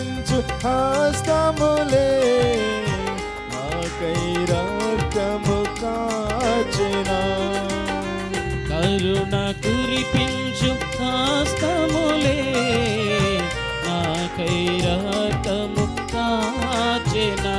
కరుణ హస్తములే. నాకై రక్తము కాచెనా. కరుణ కురిపించు హస్తములే. నాకై రక్తము కాచెనా.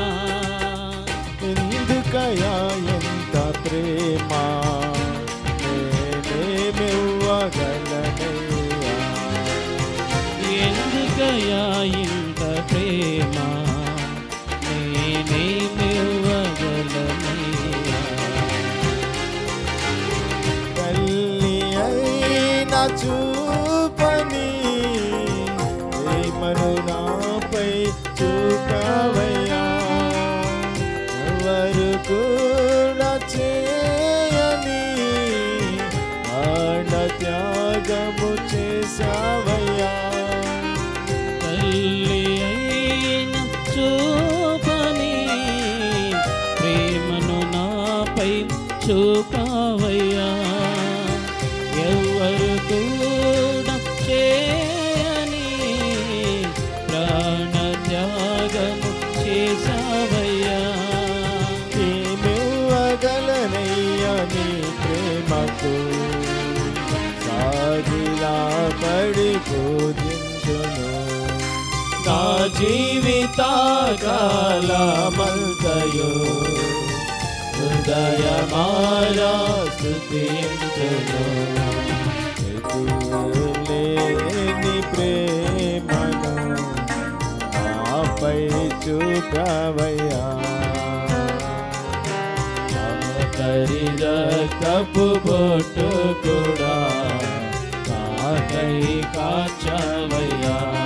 చూపని. ప్రేమను నాపై చూపవయ్యా. ఎవరు కూడా చేయని ఆడ త్యాగము చేసావయ్యా తల్లి అయిన చూపని ప్రేమను నాపై చూపావయ్యా. పూజించును నా జీవిత కాలమంతయు హృదయమారా స్థుతించును లేని ప్రేమను నాపై చూపవయ్యా తరి రక్తపు బొట్టు కూడా నాకై కాచవయ్యా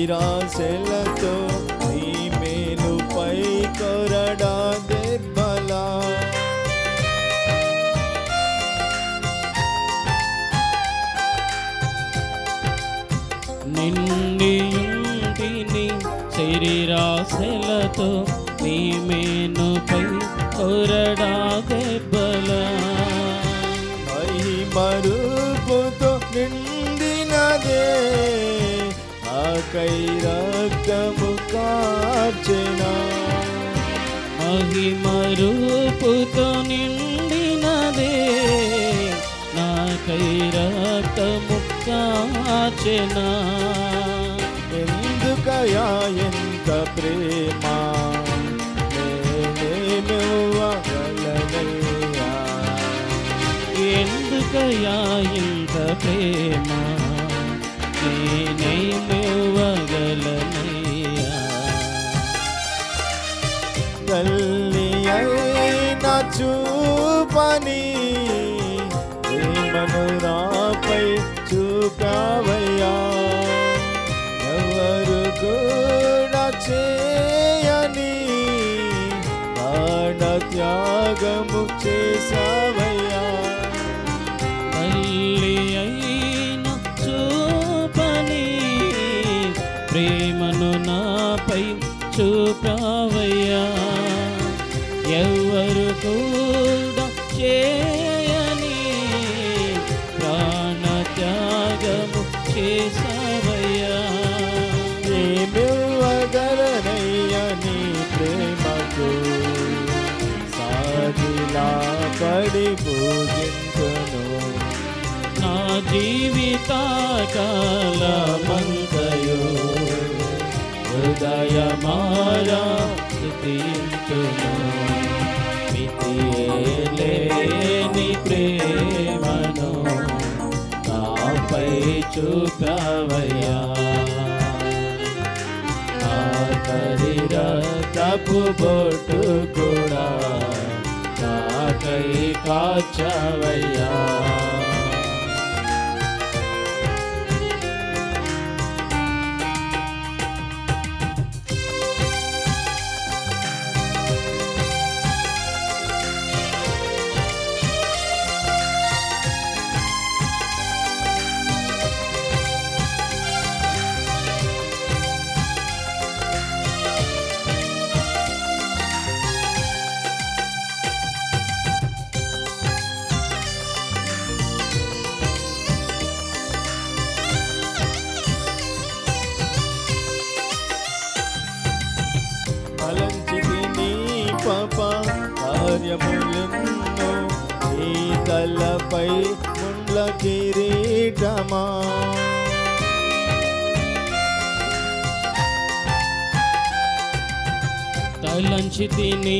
శరీరాశలతో నీ మేలుపై కొరడా దెబ్బలా నిండి ఇంటిని శరీరాశలతో నీ మేనుపై కొరడా దెబ్బల మరుపుతో నిండినదే ఆకై రక్తము కార్చెనా మహిమరూపుతో నిండినదే నాకై రక్తము కాచెనా ఎందుకయా ఎంత ప్రేమ? ఎందుకయా ఇంత ప్రేమ? చూపని ప్రేమను నాపై చూపావయ్యా. ఎవరు కూడా చేయని ప్రాణ త్యాగము చేసావయ్యా తల్లి అయిన చూపని ప్రేమను నాపై చూపావయ్యా. ఎవరు కూడా చేయని ప్రాణ త్యాగము చేసావయ్యా ఏమివ్వగలనయ్యా నీ ప్రేమకు. సాగిలా పడి పూజించును నా జీవిత కాలమంతయు హృదయమారా స్థుతించును. చూపావయ్యా ఆఖరి రక్తపు బొట్టు కూడా కాకై కాచవయ్యా. తలపై ముండ్ల కిరీటమా? తలంచితి నీ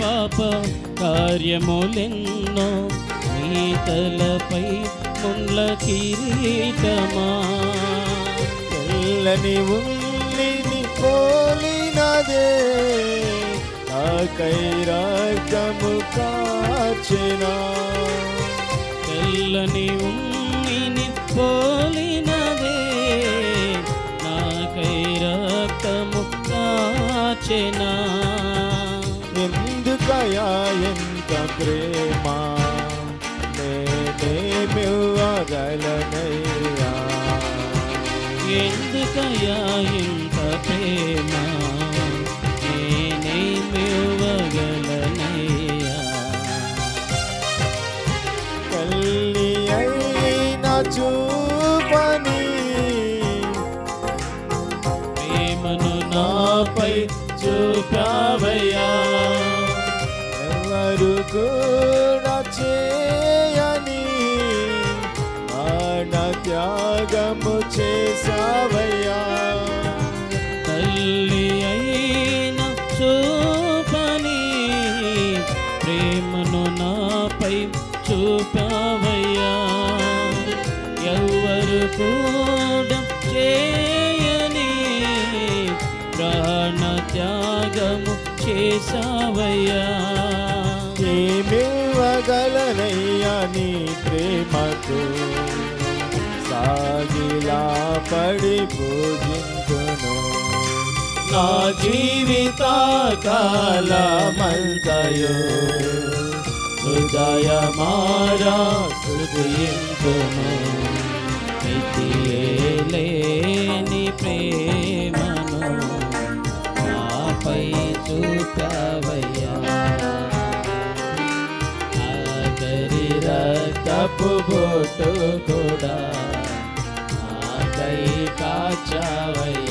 పాప కార్యములెన్నో నీ తలపై ముండ్ల కిరీటమా? తెల్లని ఉన్నిని పోలినదే నాకై రక్తము కాచెనా తెల్లని ఉమ్మిని పోలినదే నాకై రక్తము కాచిన ఎందుకయా ఎంత ప్రేమ? నేనేమివ్వగలనయ్యా ఎందుకయా ఇంత ప్రేమ? నాపై చూపావయ్యా ఎవరు కూడా చేయని ప్రాణ త్యాగము చేసి త్యాగము చేసావయ్యా ఏమివ్వగలనయ్యా నీ ప్రేమకు సాగిలా పడి పూజించును నా జీవిత కాలమంతయు హృదయమారా స్తుతింతును మితిలేని చూపవయ్యా ఆఖరి రక్తపు బొట్టు కూడా నాకై కాచవయ్యా.